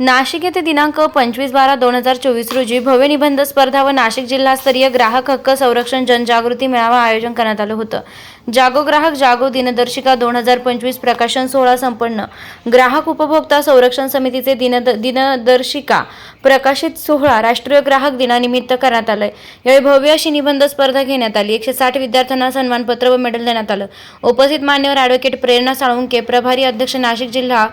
नाशिक येथे दिनांक पंचवीस बारा दोन हजार चोवीस रोजी भव्य निबंध स्पर्धा व नाशिक जिल्हास्तरीय ग्राहक हक्क संरक्षण जनजागृती मेळावा आयोजन करण्यात आलं होतं. जागो ग्राहक जागो दिनदर्शिका दोन हजार पंचवीस प्रकाशन सोहळा संपन्न. ग्राहक उपभोक्ता संरक्षण समितीचे दिनद दिनदर्शिका प्रकाशित सोहळा राष्ट्रीय ग्राहक दिनानिमित्त करण्यात आलाय. यावेळी भव्य अशी निबंध स्पर्धा घेण्यात आली. एकशे साठ विद्यार्थ्यांना सन्मानपत्र व मेडल देण्यात आलं. उपस्थित मान्यवर ॲडव्होकेट प्रेरणा साळुंके प्रभारी अध्यक्ष नाशिक जिल्हा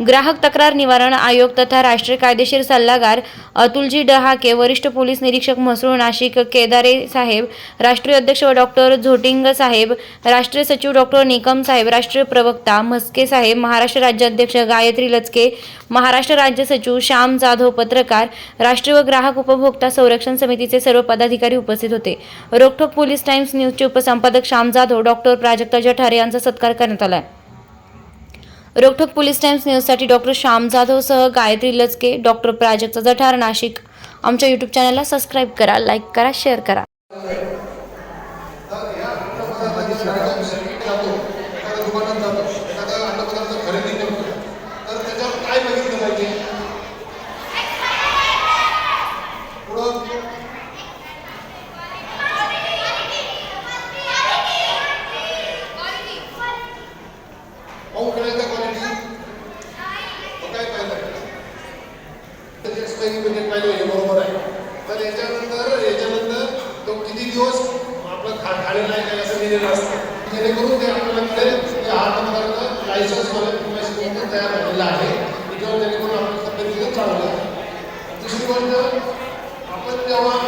ग्राहक तक्रार निवारण आयोग तथा राष्ट्रीय कायदेशीर सल्लागार अतुलजी डहाके वरिष्ठ पोलीस निरीक्षक म्हसरूळ नाशिक केदारे साहेब राष्ट्रीय अध्यक्ष डॉक्टर झोटिंग साहेब राष्ट्रीय सचिव डॉक्टर निकम साहेब राष्ट्रीय प्रवक्ता म्हस्के साहेब महाराष्ट्र राज्याध्यक्ष गायत्री लचके महाराष्ट्र राज्य सचिव श्याम जाधव पत्रकार राष्ट्रीय व ग्राहक उपभोक्ता संरक्षण समितीचे सर्व पदाधिकारी उपस्थित होते. रोखोक पोलीस टाइम्स न्यूजचे उपसंपादक श्याम जाधव डॉक्टर प्राजक्ता जठारे यांचा सत्कार करण्यात आला रोखोक पोलीस टाइम्स न्यूजसाठी डॉक्टर श्याम जाधवसह गायत्री लचके डॉक्टर प्राजक्त जठार नाशिक. आमच्या यूट्यूब चॅनलला सबस्क्राईब करा लाईक करा शेअर करा. खरेदी करतो तर त्याच्यावर काय बघितलं पाहिजे पुढं पाहून कळायचं क्वालिटी तो काय पाहिजे त्याची expiry पाहिजे हे बरोबर आहे. तर याच्यानंतर याच्यानंतर तो किती दिवस आपलं खा खालेला आहे काय असं लिहिलेलं असतं. जेणेकरून ते आपल्याला कळेल की हा पदार्थ लायसन्स वाले तयार झालेला आहे. त्याच्यावर जेणेकरून आपलं तब्येतीचं चांगलं आहे दुसरी गोष्ट आपण जेव्हा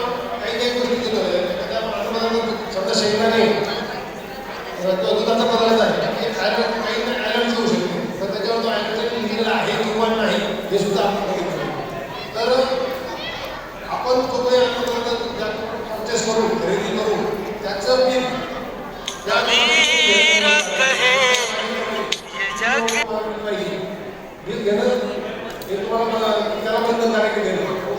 काही काही गोष्टी घेतो एखाद्या अन्नपदार्थ समजा नाही तो दुधाचा पदार्थ आहे. काही खायला काही ॲलर्जी होऊ शकते. तर त्याच्यावर तो ॲलर्जी लिहिलेला आहे किंवा नाही हे सुद्धा आपण तर आपण जो काही परचेस करू खरेदी करू त्याचं बिल बिल घेणं हे तुम्हाला त्याला बंधनकारक आहे देणं